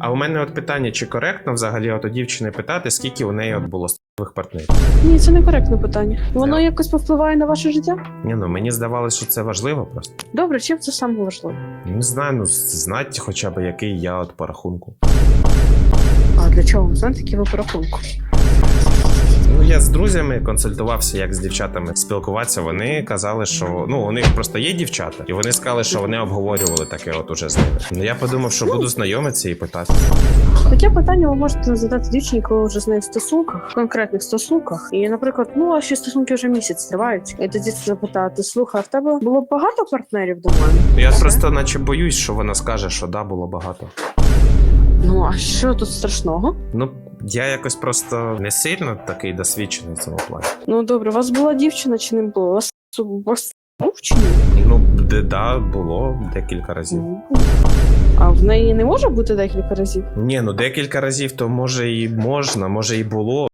А у мене от питання: чи коректно взагалі от у дівчини питати, скільки у неї от було статевих партнерів? Ні, це не коректне питання. Воно Так. якось повпливає на ваше життя? Ні, ну мені здавалося, що це важливо просто. Добре, чим це саме важливо? Не знаю, ну знати хоча б який я от по рахунку. А для чого? Знаєте, які ви по рахунку? Ну я з друзями консультувався, як з дівчатами спілкуватися. Вони казали, що ну у них просто є дівчата, і вони сказали, що вони обговорювали таке, от уже з ними. Ну я подумав, що буду знайомитися і питати. Таке питання ви можете задати дівчині, коли вже з нею в стосунках, в конкретних стосунках. І, наприклад, ну а ще стосунки вже місяць тривають. І тоді це запитати: слухай, а в тебе було багато партнерів до мене? Я Все? просто, наче боюсь, що вона скаже, що да, було багато. Ну а що тут страшного? Ну я якось просто не сильно такий досвідчений в цьому плані. Ну добре, у вас була дівчина чи не було? У вас, у вас був чи ні? Ну, де да, було декілька разів. Ну. А в неї не може бути декілька разів? Ні, ну декілька разів то може і можна, може і було.